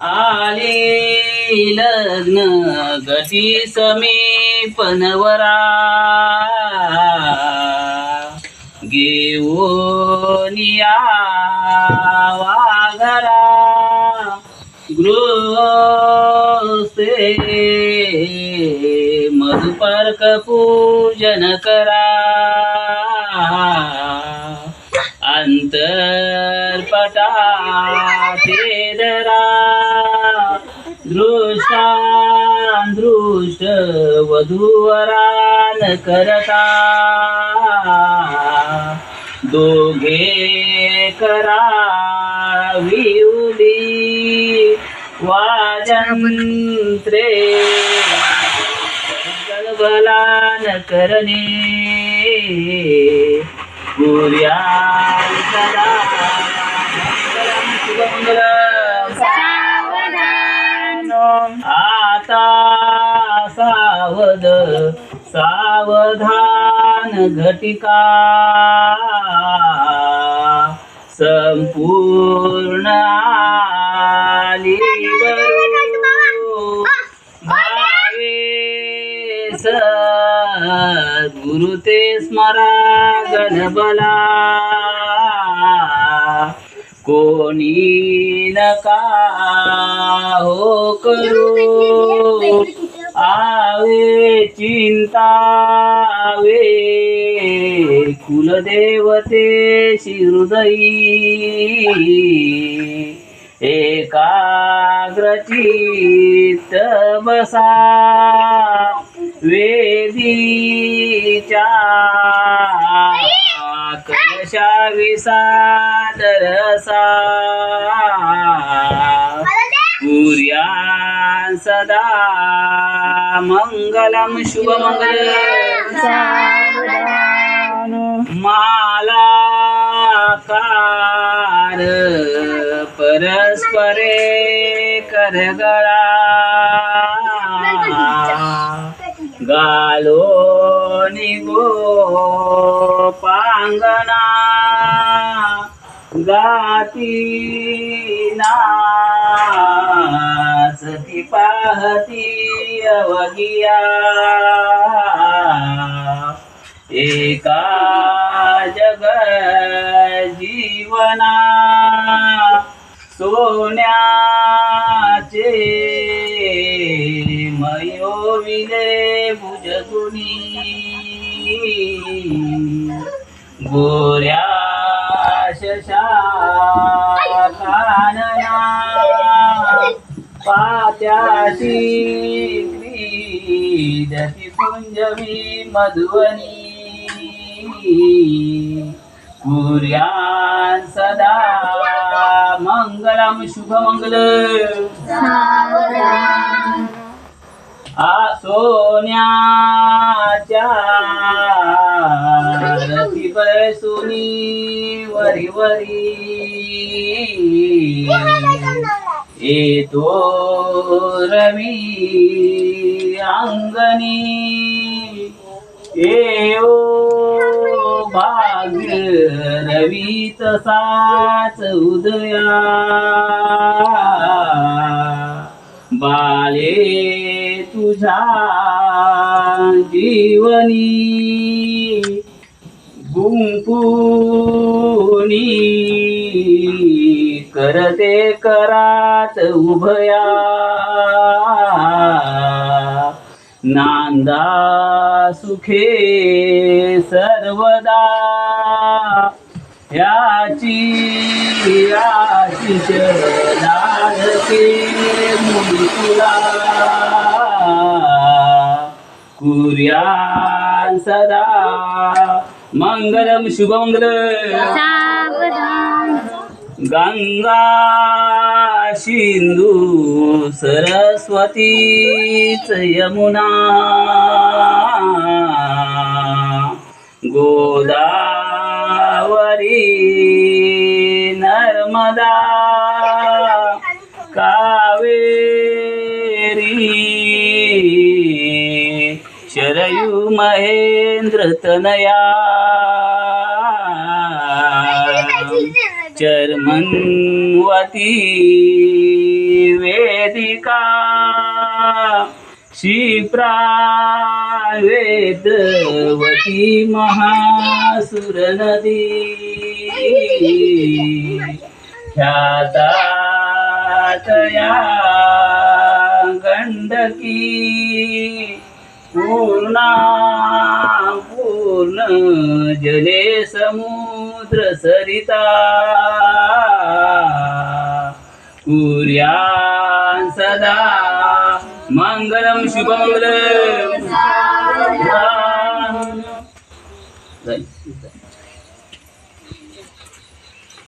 आले लग्न गती समीपनवरा घेऊनिया वाघरा गृहसे मधुपर्क पूजन करा. दृष्ट वधूवरान करता. दोघे करा विउली वाजंत्रे. गलबलान करणे. पुर्या करा सावध सावधान घटिका. संपूर्ण आली वरू. ते स्मरा गणबला कोणी नका हो करू. चिंतावे कुलदेवते हृदयी एकाग्रचित्त बसा वेदीच्या कलशा विसादरसा कुर्यान् सदा मङ्गलं शुभमङ्गल मालाकार परस्परे करगळा। गालो निगो पांगणा। गाती सती पाहती। अवगिया एका जग जीवना सोन्याचे मयोविले भुजगुणी गोऱ्या शशा कानना क्रीडती कुंजवी मधुवनी कुर्यान् सदा मङ्गलं शुभमङ्गल आ सोन्याच्या रती बसुनी वरी वरी. येतो रवी अंगणी येओ भाग्य रवी तसाच उदया बाले तुझा जीवनी गुंपुनी करते करात उभया. नांदा सुखे सर्वदा. याची आशिष लाडके मुकुला. कुर्या सदा. मंगलम शुभमङ्गल गंगा सिंधू सरस्वतीच यमुना गोदावरी नर्मदा कावेरी शरयू महेंद्र तनया चर्मन्वती वेदिका शिप्रा वेदवती महासुर नदी। ख्याता तया गंडकी पूर्णा पूर्ण जले समुद्र सरिता. कुर्यान् सदा. मङ्गलं शुभमङ्गलम्